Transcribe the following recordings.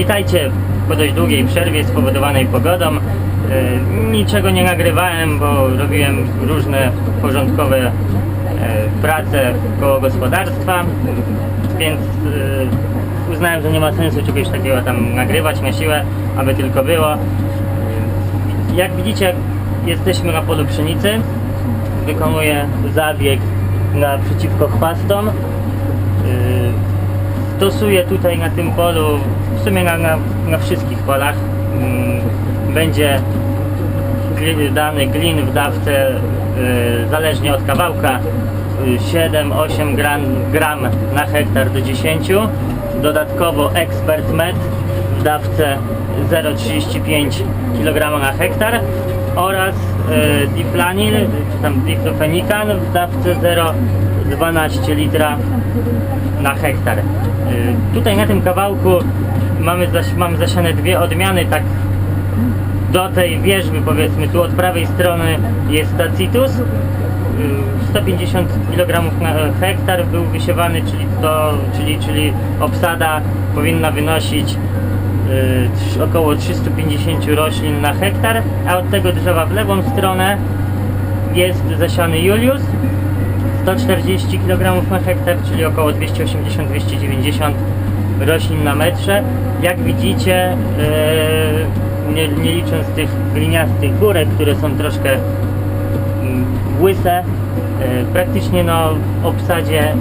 Witajcie po dość długiej przerwie spowodowanej pogodą. E, Niczego nie nagrywałem, bo robiłem różne porządkowe e, prace koło gospodarstwa, więc e, uznałem, że nie ma sensu czegoś takiego tam nagrywać na siłę, aby tylko było. Jak widzicie, jesteśmy na polu pszenicy. Wykonuję zabieg naprzeciwko chwastom. Stosuję tutaj na tym polu, w sumie na, na, na wszystkich polach, mm, będzie dany glin w dawce yy, zależnie od kawałka yy, 7-8 gram, gram na hektar do 10. Dodatkowo ekspert med w dawce 0,35 kg na hektar oraz yy, diplanil, czy tam diklofenikan w dawce 0,12 litra na hektar. Y, Tutaj na tym kawałku mamy, zasiane dwie odmiany, tak do tej wierzby powiedzmy, tu od prawej strony jest tacitus, y, 150 kg na hektar był wysiewany, czyli, to, czyli, czyli obsada powinna wynosić y, około 350 roślin na hektar, a od tego drzewa w lewą stronę jest zasiany Julius, 140 kg na hektar, czyli około 280-290 roślin na metrze. Jak widzicie, yy, nie, nie licząc tych gliniastych górek, które są troszkę mm, łyse, yy, praktycznie no, w obsadzie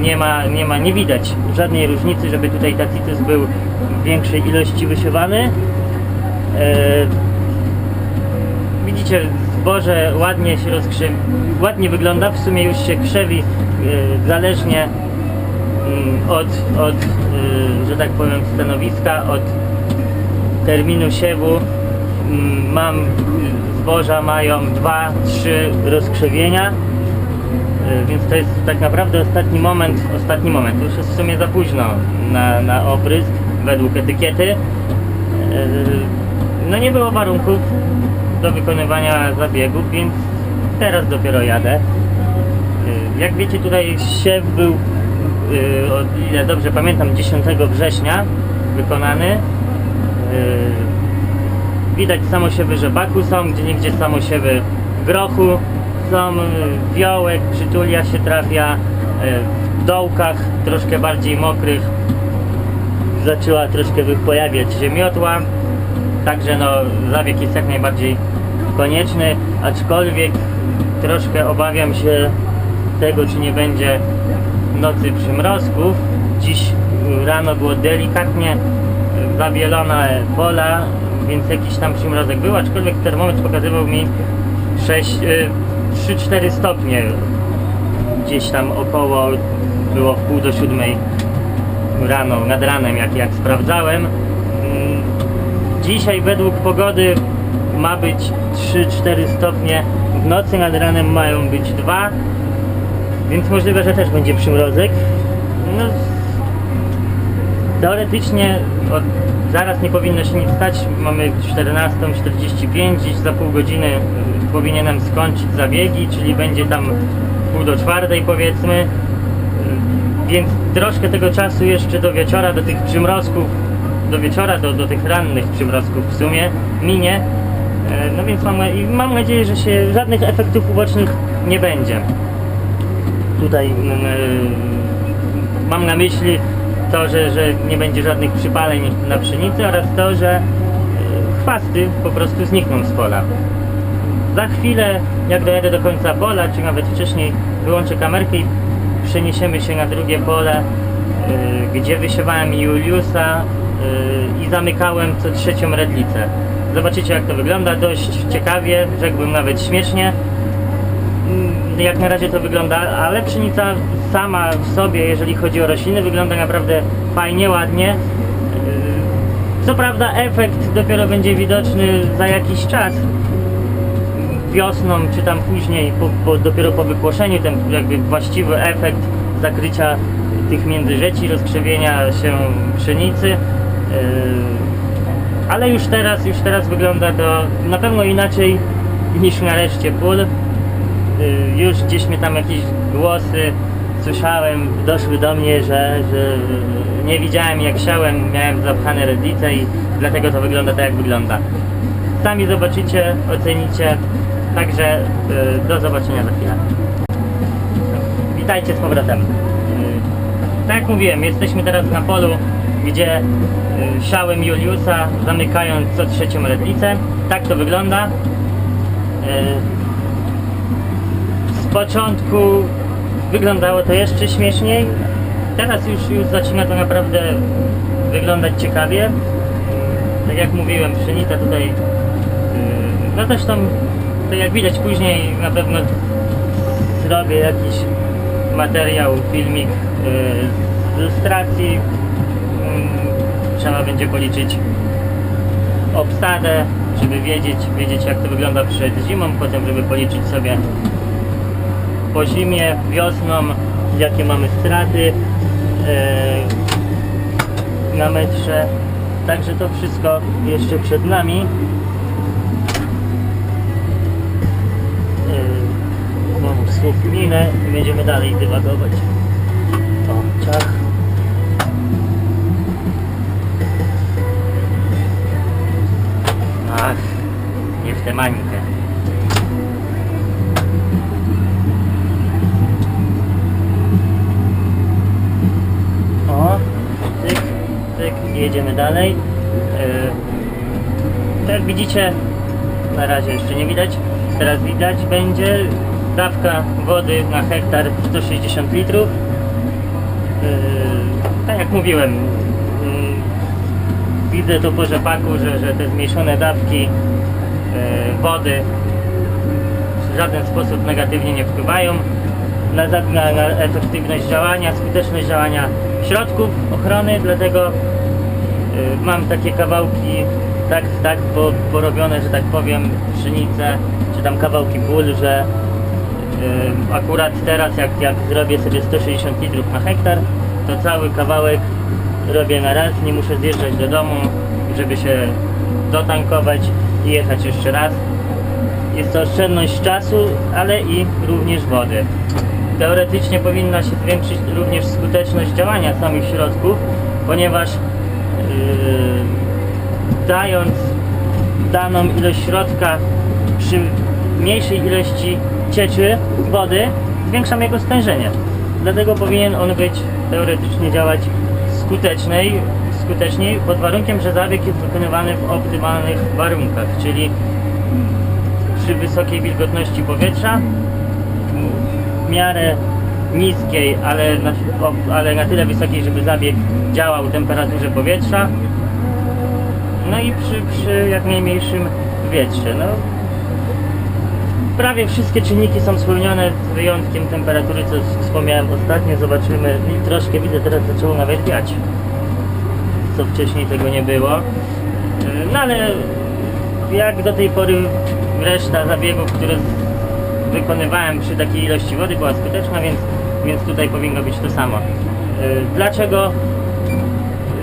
nie ma, nie ma, nie widać żadnej różnicy, żeby tutaj tacitus był w większej ilości wysiewany. Yy, Widzicie, zboże ładnie się rozkrzewi, ładnie wygląda, w sumie już się krzewi, yy, zależnie mm, od, od yy, że tak powiem, stanowiska, od terminu siewu. Mm, Mam, yy, zboża mają 2-3 rozkrzewienia, yy, więc to jest tak naprawdę ostatni moment, ostatni moment, już jest w sumie za późno na, na według etykiety. Yy, No nie było warunków do wykonywania zabiegów, więc teraz dopiero jadę. Yy, Jak wiecie tutaj siew był, yy, o ile dobrze pamiętam, 10 września wykonany. Yy, Widać samosiewy rzepaku są, gdzie niegdzie samosiewy grochu są, wiołek, przytulia się trafia, w dołkach troszkę bardziej mokrych zaczęła troszkę pojawiać się miotła, także no zabieg jest jak najbardziej konieczny, aczkolwiek troszkę obawiam się tego, czy nie będzie nocy przymrozków. Dziś rano było delikatnie zabielone pola, więc jakiś tam przymrozek był, aczkolwiek termometr pokazywał mi 6, y, 3-4 stopnie gdzieś tam około było w pół do siódmej rano, nad ranem, jak, jak sprawdzałem. Dzisiaj według pogody ma być 3-4 stopnie, w nocy nad ranem mają być 2, więc możliwe, że też będzie przymrozek. No, teoretycznie od, zaraz nie powinno się nic stać, mamy 14.45, gdzieś za pół godziny y, powinienem skończyć zabiegi, czyli będzie tam pół do czwartej powiedzmy. Y, Więc troszkę tego czasu jeszcze do wieczora, do tych przymrozków, do wieczora, do, do tych rannych przymrozków w sumie minie. E, No więc mam, mam nadzieję, że się żadnych efektów ubocznych nie będzie. Tutaj mm, e, mam na myśli to, że, że nie będzie żadnych przypaleń na pszenicy oraz to, że e, chwasty po prostu znikną z pola. Za chwilę, jak dojadę do końca pola, czy nawet wcześniej, wyłączę kamerkę i przeniesiemy się na drugie pole, gdzie wysiewałem Juliusa i zamykałem co trzecią redlicę. Zobaczycie jak to wygląda, dość ciekawie, rzekłbym nawet śmiesznie. Mm, Jak na razie to wygląda, ale pszenica sama w sobie, jeżeli chodzi o rośliny, wygląda naprawdę fajnie, ładnie. Y, Co prawda efekt dopiero będzie widoczny za jakiś czas, wiosną, czy tam później, po, po, dopiero po wykłoszeniu, ten jakby właściwy efekt zakrycia tych międzyrzeci, rozkrzewienia się pszenicy. Yy, ale już teraz, już teraz wygląda to na pewno inaczej niż na reszcie pól. Yy, już gdzieś mnie tam jakieś głosy usłyszałem, doszły do mnie, że, że nie widziałem jak siałem, miałem zapchane redlice i dlatego to wygląda tak jak wygląda. Sami zobaczycie, ocenicie, także y, do zobaczenia za chwilę. Witajcie z powrotem. Tak jak mówiłem, jesteśmy teraz na polu, gdzie y, siałem Juliusa, zamykając co trzecią redlicę. Tak to wygląda. Y, Z początku wyglądało to jeszcze śmieszniej. Teraz już, już zaczyna to naprawdę wyglądać ciekawie. Y, Tak jak mówiłem, pszenica tutaj, no zresztą to jak widać później na pewno zrobię jakiś materiał, filmik z ilustracji. Trzeba będzie policzyć obsadę, żeby wiedzieć, wiedzieć jak to wygląda przed zimą, potem żeby policzyć sobie po zimie, wiosną, jakie mamy straty y, na metrze. Także to wszystko jeszcze przed nami. Yy, Znowu słup minę i będziemy dalej dywagować. O, ciach. Ach, w tę mańkę. O, tyk, tyk, jedziemy dalej. Yy, tak widzicie, na razie jeszcze nie widać. Teraz widać będzie dawka wody na hektar 160 litrów. Yy, tak jak mówiłem, widzę tu po rzepaku, że, że te zmniejszone dawki yy, wody w żaden sposób negatywnie nie wpływają na, na, na efektywność działania, skuteczność działania środków ochrony, dlatego y, mam takie kawałki tak, tak po, porobione, że tak powiem, pszenice, czy tam kawałki ból, że y, akurat teraz jak, jak zrobię sobie 160 litrów na hektar, to cały kawałek robię na raz, nie muszę zjeżdżać do domu, żeby się dotankować i jechać jeszcze raz. Jest to oszczędność czasu, ale i również wody. Teoretycznie powinna się zwiększyć również skuteczność działania samych środków, ponieważ yy, dając daną ilość środka przy mniejszej ilości cieczy wody, zwiększamy jego stężenie. Dlatego powinien on być teoretycznie działać skuteczniej, skuteczniej pod warunkiem, że zabieg jest wykonywany w optymalnych warunkach, czyli przy wysokiej wilgotności powietrza, w miarę niskiej, ale na, ale na tyle wysokiej, żeby zabieg działał w temperaturze powietrza, no i przy, przy jak najmniejszym wietrze. No, prawie wszystkie czynniki są spełnione z wyjątkiem temperatury, co wspomniałem ostatnio. Zobaczymy troszkę widzę, teraz zaczęło nawet wiać, co wcześniej tego nie było. Yy, No ale jak do tej pory reszta zabiegów, które wykonywałem przy takiej ilości wody była skuteczna, więc, więc tutaj powinno być to samo. Yy, Dlaczego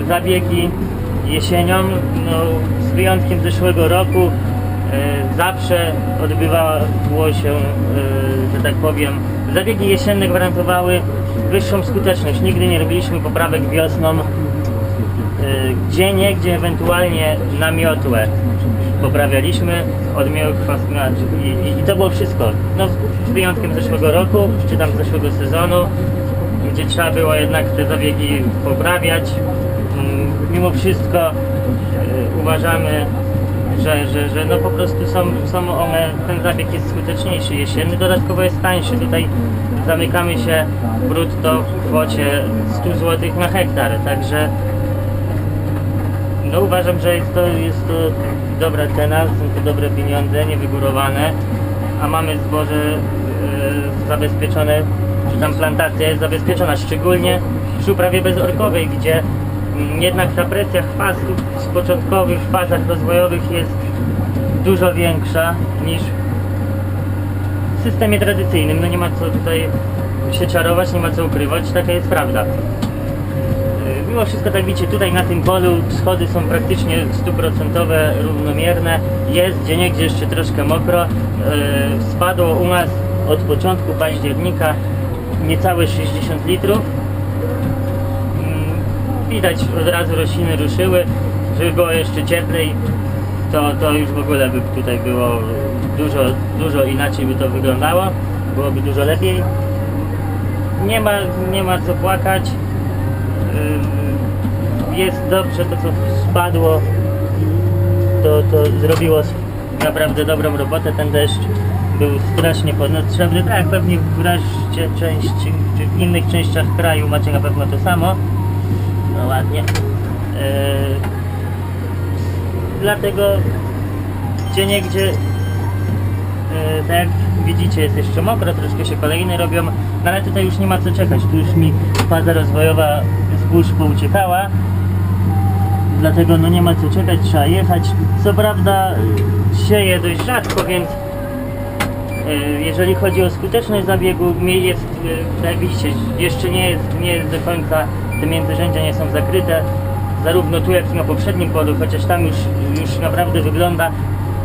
zabiegi jesienią? No, z wyjątkiem zeszłego roku zawsze odbywało się, yy, że tak powiem, zabiegi jesienne gwarantowały wyższą skuteczność. Nigdy nie robiliśmy poprawek wiosną, yy, gdzie nie, gdzie ewentualnie na miotłę poprawialiśmy odmiały kwasnaczy i, i, i to było wszystko. No, z wyjątkiem zeszłego roku, czy tam zeszłego sezonu, gdzie trzeba było jednak te zabiegi poprawiać. Mm, Mimo wszystko uważamy, że, że, że no po prostu są, są one, ten zabieg jest skuteczniejszy jesienny, dodatkowo jest tańszy. Tutaj zamykamy się brutto w kwocie 100 zł na hektar, także no uważam, że jest to, jest to dobra cena, są to dobre pieniądze, niewygórowane, a mamy zboże e, zabezpieczone, czy tam plantacja jest zabezpieczona, szczególnie przy uprawie bezorkowej, gdzie jednak ta presja chwastów w początkowych fazach rozwojowych jest dużo większa niż w systemie tradycyjnym. No nie ma co tutaj się czarować, nie ma co ukrywać, taka jest prawda. E, Mimo wszystko, tak widzicie, tutaj na tym polu schody są praktycznie stuprocentowe, równomierne. Jest gdzie niegdzie jeszcze troszkę mokro. E, Spadło u nas od początku października niecałe 60 litrów. Widać od razu rośliny ruszyły, żeby było jeszcze cieplej, to, to już w ogóle by tutaj było dużo, dużo inaczej by to wyglądało, byłoby dużo lepiej. Nie ma, nie ma co płakać. Jest dobrze to co spadło, to, to zrobiło naprawdę dobrą robotę. Ten deszcz był strasznie potrzebny. Tak, pewnie w reszcie części, czy w innych częściach kraju macie na pewno to samo. No ładnie. Yy, dlatego gdzie niegdzie yy, tak jak widzicie jest jeszcze mokro, troszkę się kolejne robią, no ale tutaj już nie ma co czekać, tu już mi faza rozwojowa zbóż pouciekała, dlatego no nie ma co czekać, trzeba jechać. Co prawda sieje dość rzadko, więc y, jeżeli chodzi o skuteczność zabiegu, jest, tak jak widzicie, jeszcze nie jest, nie jest do końca, te międzyrzędzia nie są zakryte, zarówno tu jak i na poprzednim polu, chociaż tam już, już naprawdę wygląda,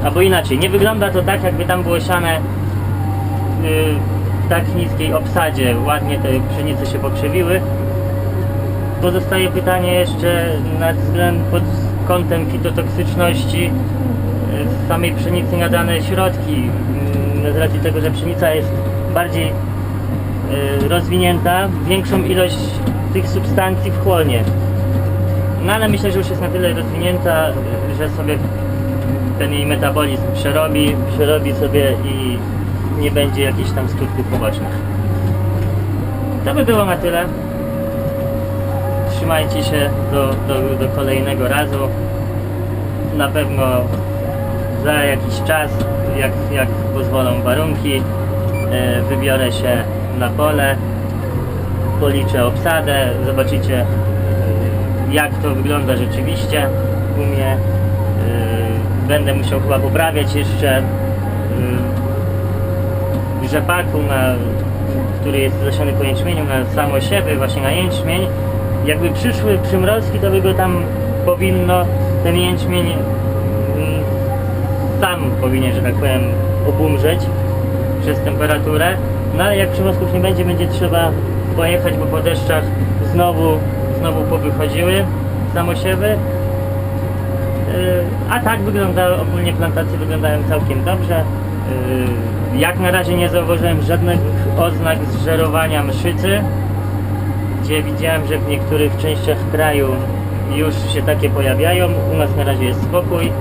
albo inaczej, nie wygląda to tak jakby tam było siane y, w tak niskiej obsadzie, ładnie te pszenice się pokrzewiły. Pozostaje pytanie jeszcze nad pod kątem fitotoksyczności y, samej pszenicy na dane środki. Y, Z racji tego, że pszenica jest bardziej y, rozwinięta, większą ilość tych substancji wchłonie. No ale myślę, że już jest na tyle rozwinięta, że sobie ten jej metabolizm przerobi, przerobi sobie i nie będzie jakichś tam skutków ubocznych. To by było na tyle. Trzymajcie się do, do, do kolejnego razu. Na pewno za jakiś czas, jak, jak pozwolą warunki, e, wybiorę się na pole, policzę obsadę, zobaczycie e, jak to wygląda rzeczywiście u mnie. E, Będę musiał chyba poprawiać jeszcze e, rzepaku, na, który jest zasiany po jęczmieniu, na samosiewy, właśnie na jęczmień. Jakby przyszły przymrozki, to by go tam powinno, ten jęczmień mm, sam powinien, że tak powiem, obumrzeć przez temperaturę. No ale jak przymrozków nie będzie, będzie trzeba pojechać, bo po deszczach znowu, znowu powychodziły samosiewy. Yy, A tak wyglądały, ogólnie plantacje wyglądają całkiem dobrze. Yy, Jak na razie nie zauważyłem żadnych oznak zżerowania mszycy, gdzie widziałem, że w niektórych częściach kraju już się takie pojawiają. U nas na razie jest spokój. Yy,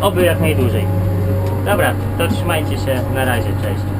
Oby jak najdłużej. Dobra, to trzymajcie się. Na razie, cześć.